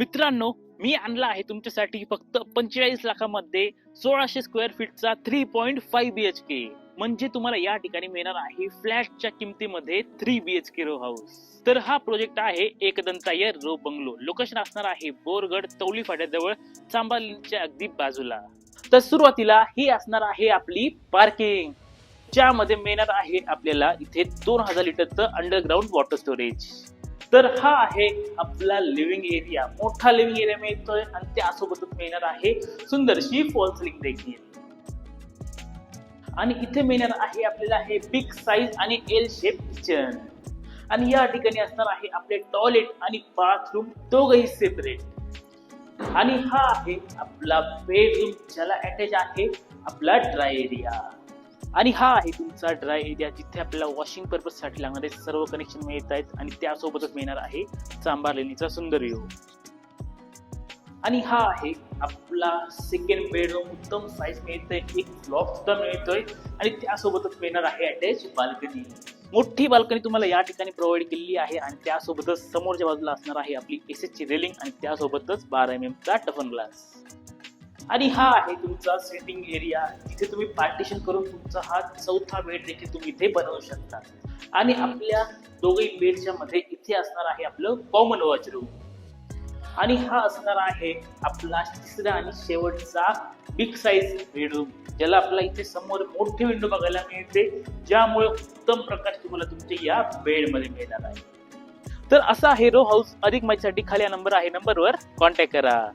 मित्रांनो मी आणला आहे तुमच्यासाठी फक्त पंचेचाळीस लाखामध्ये सोळाशे square फीटचा three point five B H K म्हणजे तुम्हाला या ठिकाणी मिळणार आहे फ्लॅटच्या किमतीमध्ये three B H K row house तर हा प्रोजेक्ट आहे एकदंताय रो बंगलो लोकेशन असणार आहे बोरगड तौली फाट्याजवळ चांबालीच्या अगदी बाजूला. तर सुरुवातीला ही असणार आहे आपली पार्किंग ज्यामध्ये मिळणार आहे आपल्याला इथे दोन हजार लिटरचं अंडरग्राऊंड वॉटर स्टोरेज तर हा आहे आपला लिव्हिंग एरिया मोठा लिव्हिंग एरिया मिळतोय आणि त्यासोबतच मिळणार आहे सुंदरशी फॉल्स लिंक देखील. आणि इथे मिळणार आहे आपल्याला हे बिग साईज आणि एल शेप किचन आणि या ठिकाणी असणार आहे आपले टॉयलेट आणि बाथरूम दोघही सेपरेट आणि हा आहे आपला बेडरूम ज्याला अटॅच आहे आपला ड्राय एरिया आणि हा आहे तुमचा ड्राय एरिया जिथे आपल्याला वॉशिंग पर्पजसाठी लागणारे सर्व कनेक्शन मिळत आहेत आणि त्यासोबतच मिळणार आहे चांबार लेणीचा सुंदर व्ह्यू. आणि हा आहे आपला सेकंड बेडरूम उत्तम साईज मिळतोय एक ब्लॉक सुद्धा मिळतोय आणि त्यासोबतच मिळणार आहे अटॅच बाल्कनी मोठी बाल्कनी तुम्हाला या ठिकाणी प्रोव्हाइड केलेली आहे आणि त्यासोबतच समोरच्या बाजूला असणार आहे आपली एस एसची रेलिंग आणि त्यासोबतच बारा एम चा टफन ग्लास आणि हा आहे तुमचा सेटिंग एरिया जिथे तुम्ही पार्टिशन करून तुमचा हा चौथा बेड देखील तुम्ही इथे बनवू शकता. आणि आपल्या दोघही बेडच्या मध्ये इथे असणार आहे आपलं कॉमन वॉचरूम आणि हा असणार आहे आपला तिसरा आणि शेवटचा बिग साईज बेडरूम ज्याला आपल्याला इथे समोर मोठी विंडो बघायला मिळते ज्यामुळे उत्तम प्रकाश तुम्हाला तुमच्या या बेडमध्ये मिळणार आहे. तर असा आहे रो हाऊस अधिक माहितीसाठी खाली नंबर आहे. नंबरवर कॉन्टॅक्ट करा.